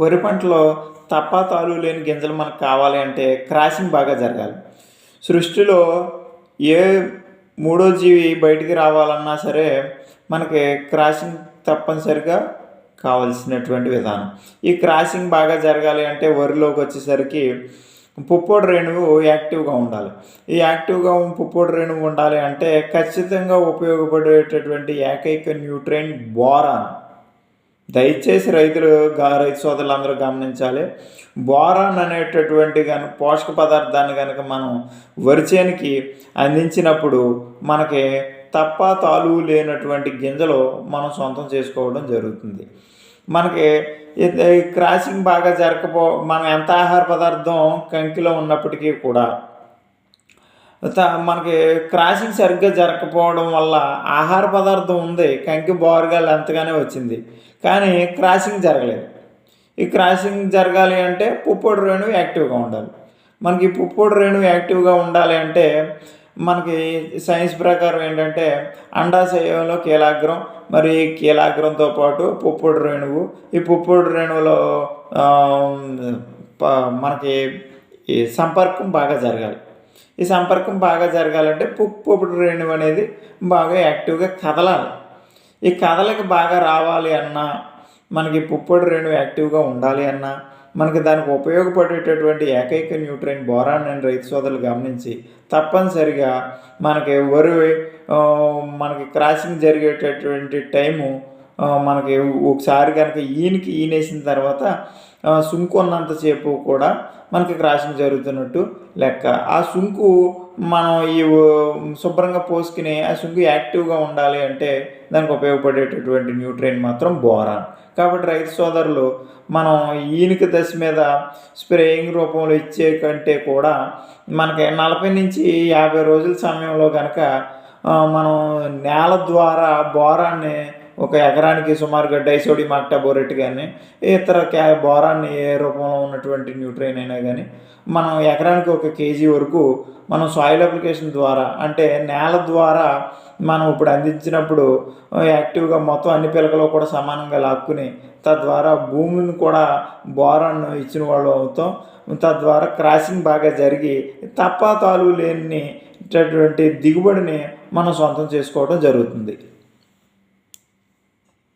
వరి పంటలో తప్ప తాలు లేని గింజలు మనకు కావాలి అంటే క్రాసింగ్ బాగా జరగాలి. సృష్టిలో ఏ మూడో జీవి బయటికి రావాలన్నా సరే మనకి క్రాసింగ్ తప్పనిసరిగా కావలసినటువంటి విధానం. ఈ క్రాసింగ్ బాగా జరగాలి అంటే వరిలోకి వచ్చేసరికి పుప్పొడి రేణువు యాక్టివ్గా ఉండాలి. ఈ యాక్టివ్గా పుప్పొడి రేణువు ఉండాలి అంటే ఖచ్చితంగా ఉపయోగపడేటటువంటి ఏకైక న్యూట్రైన్ బోరాన్. దయచేసి రైతులు రైతు రైతు సోదరులందరూ గమనించాలి. బోరాన్ అనేటటువంటి కనుక పోషక పదార్థాన్ని కనుక మనం వరిచేనికి అందించినప్పుడు మనకి తప్ప తాలు లేనటువంటి గింజలు మనం సొంతం చేసుకోవడం జరుగుతుంది. మనకి క్రాసింగ్ బాగా జరగపో మనం ఎంత ఆహార పదార్థం కంకిలో ఉన్నప్పటికీ కూడా మనకి క్రాసింగ్ సరిగ్గా జరగకపోవడం వల్ల ఆహార పదార్థం ఉంది కంకి బోరగా ఎంతగానే వచ్చింది. కానీ క్రాసింగ్ జరగలేదు. ఈ క్రాసింగ్ జరగాలి అంటే పుప్పొడి రేణువు యాక్టివ్గా ఉండాలి. మనకి పుప్పొడి రేణువు యాక్టివ్గా ఉండాలి అంటే మనకి సైన్స్ ప్రకారం ఏంటంటే అండాశయంలో కీలాగ్రం మరి కీలాగ్రంతో పాటు పుప్పొడి రేణువు ఈ పుప్పొడి రేణువులో ప- మనకి ఈ సంపర్కం బాగా జరగాలి. ఈ సంపర్కం బాగా జరగాలంటే పుప్పొడి రేణువు అనేది బాగా యాక్టివ్గా కదలాలి. ఈ కదలకి బాగా రావాలి అన్నా మనకి పుప్పొడి రేణువు యాక్టివ్గా ఉండాలి అన్నా మనకి దానికి ఉపయోగపడేటటువంటి ఏకైక న్యూట్రైన్ బోరాన్ అని రైతు సోదరులు గమనించి తప్పనిసరిగా మనకి వరి మనకి క్రాసింగ్ జరిగేటటువంటి టైము మనకి ఒకసారి కనుక ఈయనకి ఈనేసిన తర్వాత సుంకు ఉన్నంతసేపు కూడా మనకి క్రాషింగ్ జరుగుతున్నట్టు లెక్క. ఆ సుంకు మనం ఈ శుభ్రంగా పోసుకుని ఆ సుంకు యాక్టివ్గా ఉండాలి అంటే దానికి ఉపయోగపడేటటువంటి న్యూట్రైన్ మాత్రం బోరాన్. కాబట్టి రైతు సోదరులు మనం ఈనిక దశ మీద స్ప్రేయింగ్ రూపంలో ఇచ్చే కంటే కూడా మనకి నలభై నుంచి యాభై రోజుల సమయంలో కనుక మనం నేల ద్వారా బోరాన్ని ఒక ఎకరానికి సుమారుగా డైసోడియం ఆక్టాబోరేట్ కానీ ఇతర క్యా బోరాన్ని ఏ రూపంలో ఉన్నటువంటి న్యూట్రైన్ అయినా కానీ మనం ఎకరానికి ఒక కేజీ వరకు మనం సాయిల్ అప్లికేషన్ ద్వారా అంటే నేల ద్వారా మనం ఇప్పుడు అందించినప్పుడు యాక్టివ్గా మొత్తం అన్ని పిలకలు కూడా సమానంగా లాక్కుని తద్వారా భూమిని కూడా బోరాన్ని ఇచ్చిన వాళ్ళు అవుతాం. తద్వారా క్రాసింగ్ బాగా జరిగి తప్ప తాలు లేని దిగుబడిని మనం సొంతం చేసుకోవడం జరుగుతుంది.